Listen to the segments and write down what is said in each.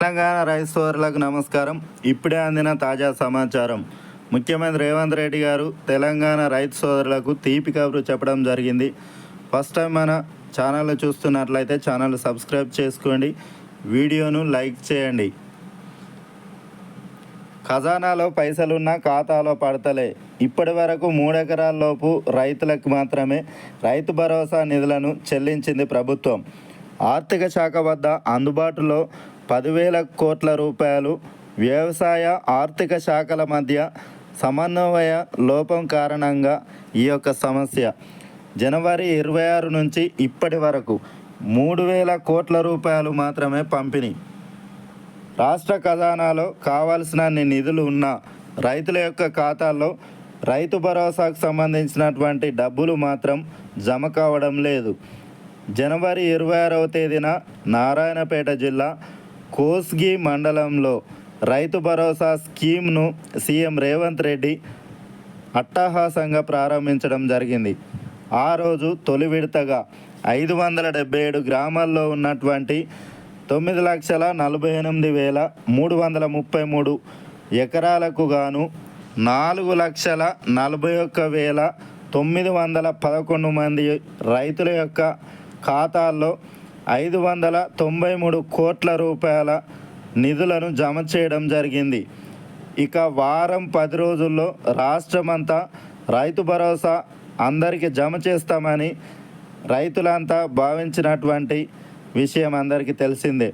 తెలంగాణ రైతు సోదరులకు నమస్కారం. ఇప్పుడే అందిన తాజా సమాచారం. ముఖ్యమంత్రి రేవంత్ రెడ్డి గారు తెలంగాణ రైతు సోదరులకు తీపి కబురు చెప్పడం జరిగింది. ఫస్ట్ టైం మన ఛానల్ చూస్తున్నట్లయితే ఛానల్ సబ్స్క్రైబ్ చేసుకోండి. వీడియోను లైక్ చేయండి. ఖజానాలో పైసలున్న ఖాతాలో పడతలే. ఇప్పటి వరకు మూడెకరాల్లోపు రైతులకు మాత్రమే రైతు భరోసా నిధులను చెల్లించింది ప్రభుత్వం. ఆర్థిక శాఖ వద్ద అందుబాటులో పదివేల కోట్ల రూపాయలు వ్యవసాయ ఆర్థిక శాఖల మధ్య సమన్వయ లోపం కారణంగా ఈ యొక్క సమస్య. జనవరి ఇరవై ఆరు నుంచి ఇప్పటి వరకు మూడు వేల కోట్ల రూపాయలు మాత్రమే పంపిణీ. రాష్ట్ర ఖజానాలో కావాల్సినన్ని నిధులు ఉన్న రైతుల యొక్క ఖాతాల్లో రైతు భరోసాకు సంబంధించినటువంటి డబ్బులు మాత్రం జమ కావడం లేదు. జనవరి ఇరవై ఆరవ తేదీన నారాయణపేట జిల్లా కోస్గి మండలంలో రైతు భరోసా స్కీమ్ను సీఎం రేవంత్ రెడ్డి అట్టహాసంగా ప్రారంభించడం జరిగింది. ఆ రోజు తొలి విడతగా ఐదు వందల డెబ్బై ఏడు గ్రామాల్లో ఉన్నటువంటి తొమ్మిది లక్షల నలభై ఎనిమిది వేల మూడు వందల ముప్పై మూడు ఎకరాలకు గాను నాలుగు లక్షల నలభై ఒక్క వేల తొమ్మిది వందల పదకొండు మంది రైతుల యొక్క ఖాతాల్లో ఐదు వందల తొంభై మూడు కోట్ల రూపాయల నిధులను జమ చేయడం జరిగింది. ఇక వారం పది రోజుల్లో రాష్ట్రమంతా రైతు భరోసా అందరికీ జమ చేస్తామని రైతులంతా భావించినటువంటి విషయం అందరికీ తెలిసిందే.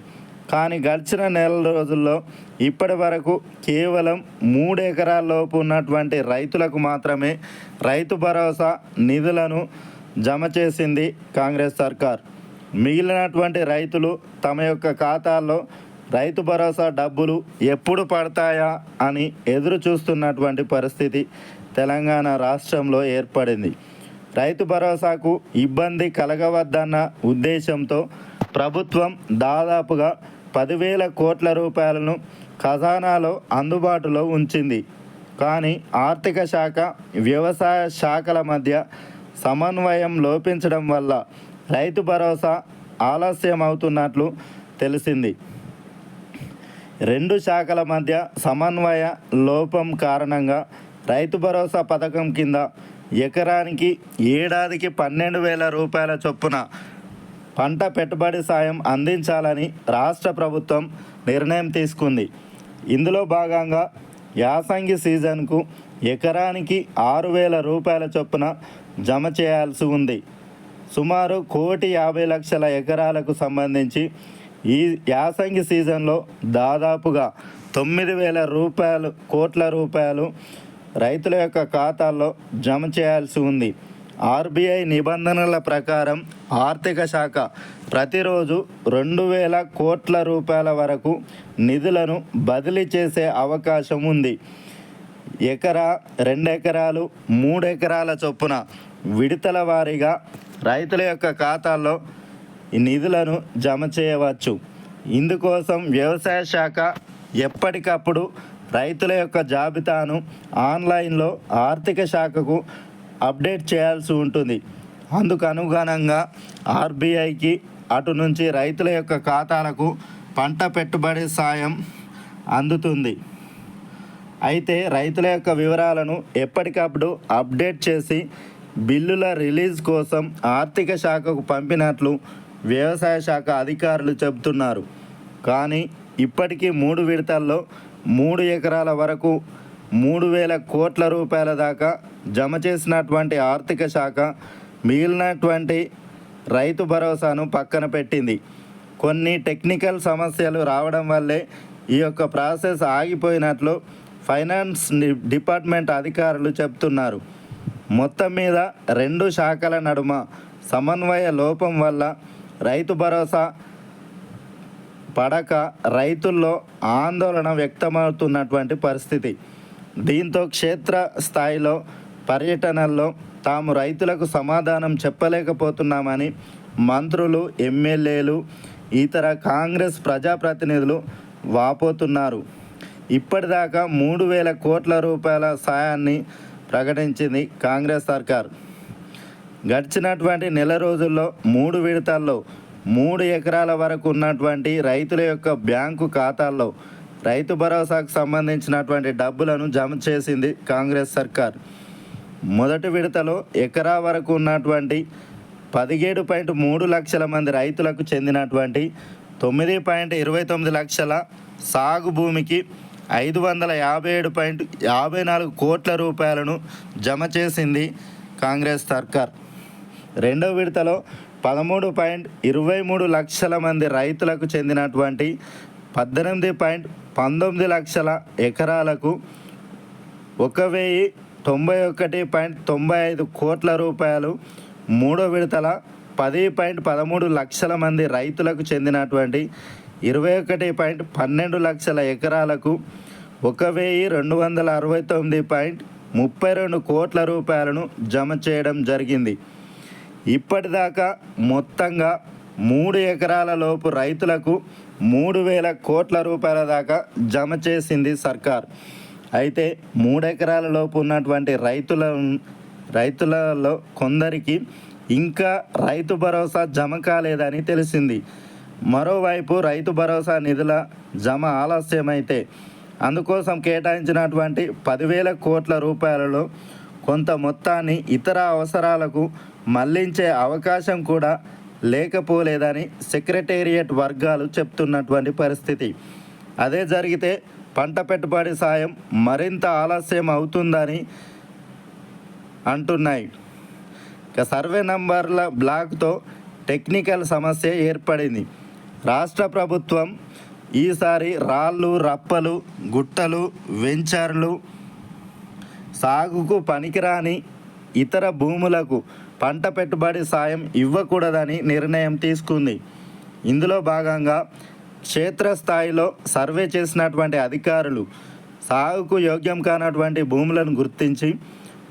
కానీ గడిచిన నెల రోజుల్లో ఇప్పటి వరకు కేవలం మూడు ఎకరాల్లోపు ఉన్నటువంటి రైతులకు మాత్రమే రైతు భరోసా నిధులను జమ చేసింది కాంగ్రెస్ సర్కార్. మిగిలినటువంటి రైతులు తమ యొక్క ఖాతాల్లో రైతు భరోసా డబ్బులు ఎప్పుడు పడతాయా అని ఎదురు చూస్తున్నటువంటి పరిస్థితి తెలంగాణ రాష్ట్రంలో ఏర్పడింది. రైతు భరోసాకు ఇబ్బంది కలగవద్దన్న ఉద్దేశంతో ప్రభుత్వం దాదాపుగా పదివేల కోట్ల రూపాయలను ఖజానాలో అందుబాటులో ఉంచింది. కానీ ఆర్థిక శాఖ వ్యవసాయ శాఖల మధ్య సమన్వయం లోపించడం వల్ల రైతు భరోసా ఆలస్యం అవుతున్నట్లు తెలిసింది. రెండు శాఖల మధ్య సమన్వయ లోపం కారణంగా రైతు భరోసా పథకం కింద ఎకరానికి ఏడాదికి పన్నెండు వేల రూపాయల చొప్పున పంట పెట్టుబడి సాయం అందించాలని రాష్ట్ర ప్రభుత్వం నిర్ణయం తీసుకుంది. ఇందులో భాగంగా యాసంగి సీజన్కు ఎకరానికి ఆరు వేల రూపాయల చొప్పున జమ చేయాల్సి ఉంది. సుమారు కోటి యాభై లక్షల ఎకరాలకు సంబంధించి ఈ యాసంగి సీజన్లో దాదాపుగా తొమ్మిది వేల రూపాయలు కోట్ల రూపాయలు రైతుల యొక్క ఖాతాల్లో జమ చేయాల్సి ఉంది. ఆర్బీఐ నిబంధనల ప్రకారం ఆర్థిక శాఖ ప్రతిరోజు రెండు వేల కోట్ల రూపాయల వరకు నిధులను బదిలీ చేసే అవకాశం ఉంది. ఎకరా రెండు ఎకరాలు మూడు ఎకరాల చొప్పున విడతల వారీగా రైతుల యొక్క ఖాతాల్లో ఈ నిధులను జమ చేయవచ్చు. ఇందుకోసం వ్యవసాయ శాఖ ఎప్పటికప్పుడు రైతుల యొక్క జాబితాను ఆన్లైన్లో ఆర్థిక శాఖకు అప్డేట్ చేయాల్సి ఉంటుంది. అందుకు అనుగుణంగా ఆర్బీఐకి అటు నుంచి రైతుల యొక్క ఖాతాలకు పంట పెట్టుబడి సాయం అందుతుంది. అయితే రైతుల యొక్క వివరాలను ఎప్పటికప్పుడు అప్డేట్ చేసి బిల్లుల రిలీజ్ కోసం ఆర్థిక శాఖకు పంపినట్లు వ్యవసాయ శాఖ అధికారులు చెబుతున్నారు. కానీ ఇప్పటికీ మూడు విడతల్లో మూడు ఎకరాల వరకు మూడు వేల కోట్ల రూపాయల దాకా జమ చేసినటువంటి ఆర్థిక శాఖ మిగిలినటువంటి రైతు భరోసాను పక్కన పెట్టింది. కొన్ని టెక్నికల్ సమస్యలు రావడం వల్లే ఈ యొక్క ప్రాసెస్ ఆగిపోయినట్లు ఫైనాన్స్ డిపార్ట్మెంట్ అధికారులు చెప్తున్నారు మొత్తం మీద రెండు శాఖల నడుమ సమన్వయ లోపం వల్ల రైతు భరోసా పడక రైతుల్లో ఆందోళన వ్యక్తమవుతున్నటువంటి పరిస్థితి. దీంతో క్షేత్ర స్థాయిలో పర్యటనల్లో తాము రైతులకు సమాధానం చెప్పలేకపోతున్నామని మంత్రులు ఎమ్మెల్యేలు ఇతర కాంగ్రెస్ ప్రజాప్రతినిధులు వాపోతున్నారు. ఇప్పటిదాకా మూడు వేల కోట్ల రూపాయల సాయాన్ని ప్రకటించింది కాంగ్రెస్ సర్కార్. గడిచినటువంటి నెల రోజుల్లో మూడు విడతల్లో మూడు ఎకరాల వరకు ఉన్నటువంటి రైతుల యొక్క బ్యాంకు ఖాతాల్లో రైతు భరోసాకు సంబంధించినటువంటి డబ్బులను జమ చేసింది కాంగ్రెస్ సర్కార్. మొదటి విడతలో ఎకరా వరకు ఉన్నటువంటి పదిహేడు పాయింట్ మూడు లక్షల మంది రైతులకు చెందినటువంటి తొమ్మిది పాయింట్ ఇరవై తొమ్మిది లక్షల సాగు భూమికి ఐదు వందల యాభై ఏడు పాయింట్ యాభై నాలుగు కోట్ల రూపాయలను జమ చేసింది కాంగ్రెస్ సర్కార్. రెండవ విడతలో పదమూడు పాయింట్ ఇరవై మూడు లక్షల మంది రైతులకు చెందినటువంటి పద్దెనిమిది పాయింట్ పంతొమ్మిది లక్షల ఎకరాలకు ఒక వెయ్యి తొంభై ఒకటి పాయింట్ తొంభై ఐదు కోట్ల రూపాయలు మూడో విడతల పది పాయింట్ పదమూడు లక్షల మంది రైతులకు చెందినటువంటి ఇరవై ఒకటి పాయింట్ పన్నెండు లక్షల ఎకరాలకు ఒక వెయ్యి రెండు వందల అరవై తొమ్మిది పాయింట్ ముప్పై రెండు కోట్ల రూపాయలను జమ చేయడం జరిగింది. ఇప్పటిదాకా మొత్తంగా మూడు ఎకరాల లోపు రైతులకు మూడు వేల కోట్ల రూపాయల దాకా జమ చేసింది సర్కార్. అయితే మూడు ఎకరాల లోపు ఉన్నటువంటి రైతుల రైతులలో కొందరికి ఇంకా రైతు భరోసా జమ కాలేదని తెలిసింది. మరోవైపు రైతు భరోసా నిధుల జమ ఆలస్యమైతే అందుకోసం కేటాయించినటువంటి పదివేల కోట్ల రూపాయలలో కొంత మొత్తాన్ని ఇతర అవసరాలకు మళ్ళించే అవకాశం కూడా లేకపోలేదని సెక్రటేరియట్ వర్గాలు చెప్తున్నటువంటి పరిస్థితి. అదే జరిగితే పంట పెట్టుబడి సాయం మరింత ఆలస్యం అవుతుందని అంటున్నాయి. ఇక సర్వే నంబర్ల బ్లాక్తో టెక్నికల్ సమస్య ఏర్పడింది. రాష్ట్ర ప్రభుత్వం ఈసారి రాళ్ళు రప్పలు గుట్టలు వెంచర్లు సాగుకు పనికిరాని ఇతర భూములకు పంట పెట్టుబడి సాయం ఇవ్వకూడదని నిర్ణయం తీసుకుంది. ఇందులో భాగంగా క్షేత్రస్థాయిలో సర్వే చేసినటువంటి అధికారులు సాగుకు యోగ్యం కానటువంటి భూములను గుర్తించి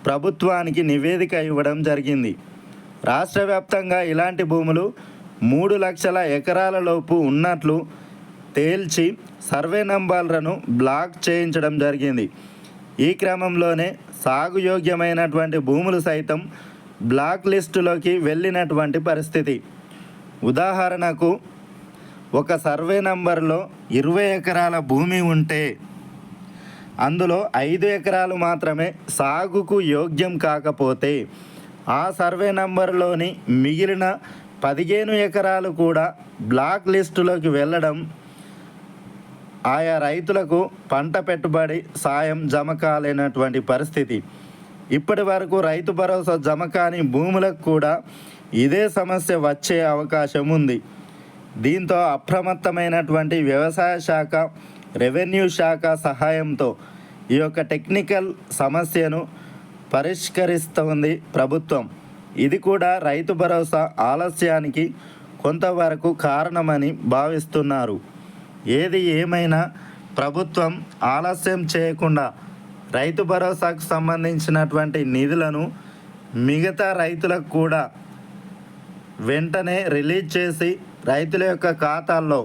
ప్రభుత్వానికి నివేదిక ఇవ్వడం జరిగింది. రాష్ట్ర వ్యాప్తంగా ఇలాంటి భూములు మూడు లక్షల ఎకరాలలోపు ఉన్నట్లు తేల్చి సర్వే నంబర్లను బ్లాక్ చేయించడం జరిగింది. ఈ క్రమంలోనే సాగు యోగ్యమైనటువంటి భూములు సైతం బ్లాక్ లిస్టులోకి వెళ్ళినటువంటి పరిస్థితి. ఉదాహరణకు ఒక సర్వే నంబర్లో ఇరవై ఎకరాల భూమి ఉంటే అందులో ఐదు ఎకరాలు మాత్రమే సాగుకు యోగ్యం కాకపోతే ఆ సర్వే నంబర్లోని మిగిలిన పదిహేను ఎకరాలు కూడా బ్లాక్ లిస్టులోకి వెళ్ళడం ఆయా రైతులకు పంట పెట్టుబడి సాయం జమ కాలేనటువంటి పరిస్థితి. ఇప్పటి వరకు రైతు భరోసా జమ కాని భూములకు కూడా ఇదే సమస్య వచ్చే అవకాశం ఉంది. దీంతో అప్రమత్తమైనటువంటి వ్యవసాయ శాఖ రెవెన్యూ శాఖ సహాయంతో ఈ యొక్క టెక్నికల్ సమస్యను పరిష్కరిస్తోంది ప్రభుత్వం. ఇది కూడా రైతు భరోసా ఆలస్యానికి కొంతవరకు కారణమని భావిస్తున్నారు. ఏది ఏమైనా ప్రభుత్వం ఆలస్యం చేయకుండా రైతు భరోసాకు సంబంధించినటువంటి నిధులను మిగతా రైతులకు కూడా వెంటనే రిలీజ్ చేసి రైతుల యొక్క ఖాతాల్లో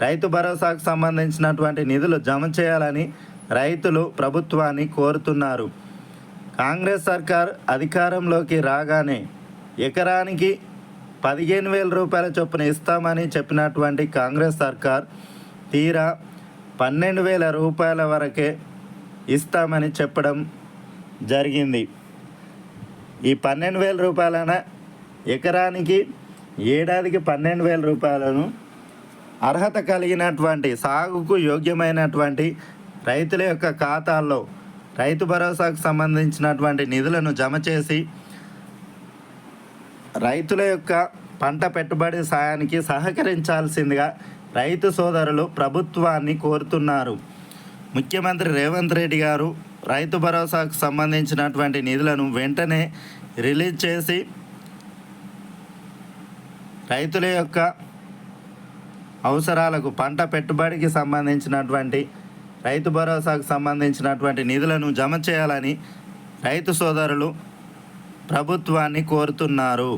రైతు భరోసాకు సంబంధించినటువంటి నిధులు జమ చేయాలని రైతులు ప్రభుత్వాన్ని కోరుతున్నారు. కాంగ్రెస్ సర్కార్ అధికారంలోకి రాగానే ఎకరానికి పదిహేను వేల రూపాయల చొప్పున ఇస్తామని చెప్పినటువంటి కాంగ్రెస్ సర్కార్ తీరా పన్నెండు వేల రూపాయల వరకే ఇస్తామని చెప్పడం జరిగింది. ఈ పన్నెండు వేల రూపాయలన ఎకరానికి ఏడాదికి పన్నెండు వేల రూపాయలను అర్హత కలిగినటువంటి సాగుకు యోగ్యమైనటువంటి రైతుల యొక్క ఖాతాల్లో రైతు భరోసాకు సంబంధించినటువంటి నిధులను జమ చేసి రైతుల యొక్క పంట పెట్టుబడి సాయానికి సహకరించాల్సిందిగా రైతు సోదరులు ప్రభుత్వాన్ని కోరుతున్నారు. ముఖ్యమంత్రి రేవంత్ రెడ్డి గారు రైతు భరోసాకు సంబంధించినటువంటి నిధులను వెంటనే రిలీజ్ చేసి రైతుల యొక్క అవసరాలకు పంట పెట్టుబడికి సంబంధించినటువంటి రైతు భరోసాకు సంబంధించినటువంటి నిధులను జమ చేయాలని రైతు సోదరులు ప్రభుత్వాన్ని కోరుతున్నారు.